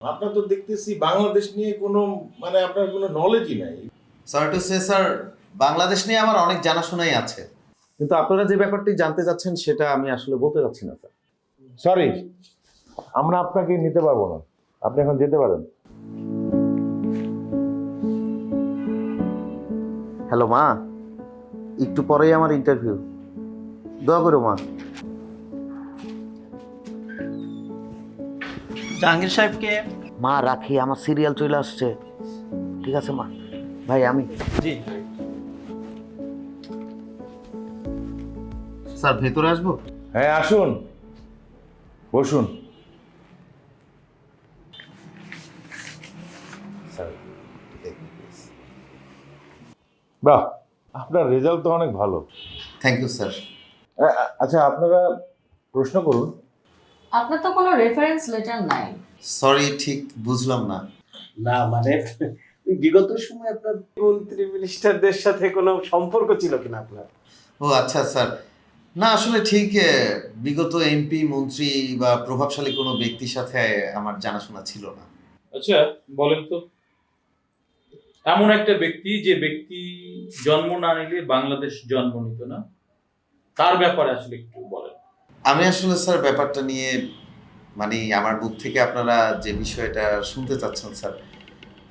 আপনার তো দেখতেছি বাংলাদেশ নিয়ে কোনো মানে আপনার কোনো নলেজই নাই। Sorry to say sir Bangladesh নিয়ে আমার অনেক জানাশোনাই আছে। কিন্তু আপনারা যে ব্যাপারটি জানতে চাচ্ছেন সেটা আমি আসলে বলতে চাচ্ছি না স্যার সরি আমরা আপনাকে নিতে পারব না। আপনি এখন যেতে পারেন। হ্যালো মা। একটু পরেই আমার ইন্টারভিউ দোয়া করো মা। জাহাঙ্গীর সাহেবকে? মা রাখি আমার সিরিয়াল চলে আসছে। ঠিক আছে মা? ভাই আমি। জি। স্যার ভেতরে আসব? হ্যাঁ আসুন। বসুন। বাহ আপনার রেজাল্ট তো অনেক ভালো। থ্যাংক ইউ স্যার আচ্ছা আপনারা প্রশ্ন করুন। আপনার তো কোনো রেফারেন্স লেটার নাই। সরি ঠিক বুঝলাম না। না মানে বিগত সময় আপনার মন্ত্রী মিনিস্টারদের সাথে কোনো সম্পর্ক ছিল কিনা আপনার? ও আচ্ছা স্যার। না আসলে ঠিক বিগত এমপি মন্ত্রী বা প্রভাবশালী কোনো ব্যক্তির সাথে আমার জানাশোনা ছিল না। আচ্ছা বলেন তো। এমন একটা ব্যক্তি যে ব্যক্তি জন্ম না নিলে বাংলাদেশ জন্ম নিত না তার ব্যাপারে আসলে একটু বলেন। আমি আসলে স্যার ব্যাপারটা নিয়ে মানে আমার মুখ থেকে আপনারা যে বিষয়টা শুনতে চাচ্ছেন স্যার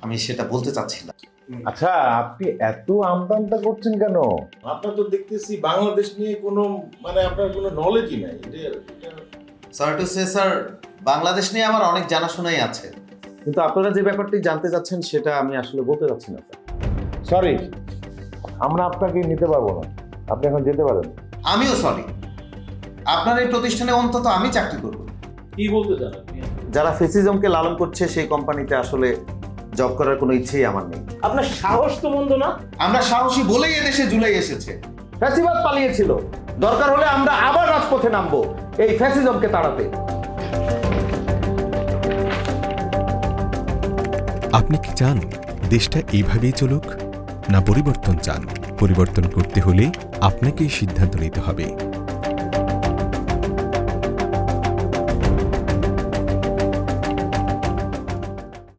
আমি সেটা বলতে চাচ্ছি না আচ্ছা আপনি এত আমদানটা করছেন কেন? আপনার তো দেখতেছি বাংলাদেশ নিয়ে কোনো মানে আপনার কোনো নলেজই নাই। এটা- টু সে স্যার বাংলাদেশ নিয়ে আমার অনেক জানাশোনাই আছে। কিন্তু আপনারা যে ব্যাপারটি জানতে চাচ্ছেন সেটা আমি আসলে বলতে চাচ্ছি না স্যার। সরি আমরা আপনাকে নিতে পারব না। আপনি এখন যেতে পারেন। আমিও সরি আপনার এই প্রতিষ্ঠানে অন্তত আমি চাকরি করব। কি বলতে চান যারা ফেসিজমকে লালন করছে সেই কোম্পানিতে আসলে জব করার কোনো ইচ্ছেই আমার নেই। আপনার সাহস তো মন্দ না? আমরা সাহসী বলেই এদেশে জুলাই এসেছে। ফ্যাসিবাদ পালিয়েছিল। দরকার হলে আমরা আবার রাজপথে নামবো এই ফ্যাসিজমকে তাড়াতে। আপনি কি চান দেশটা এইভাবেই চলুক না পরিবর্তন চান? পরিবর্তন করতে হলে আপনাকেই সিদ্ধান্ত নিতে হবে।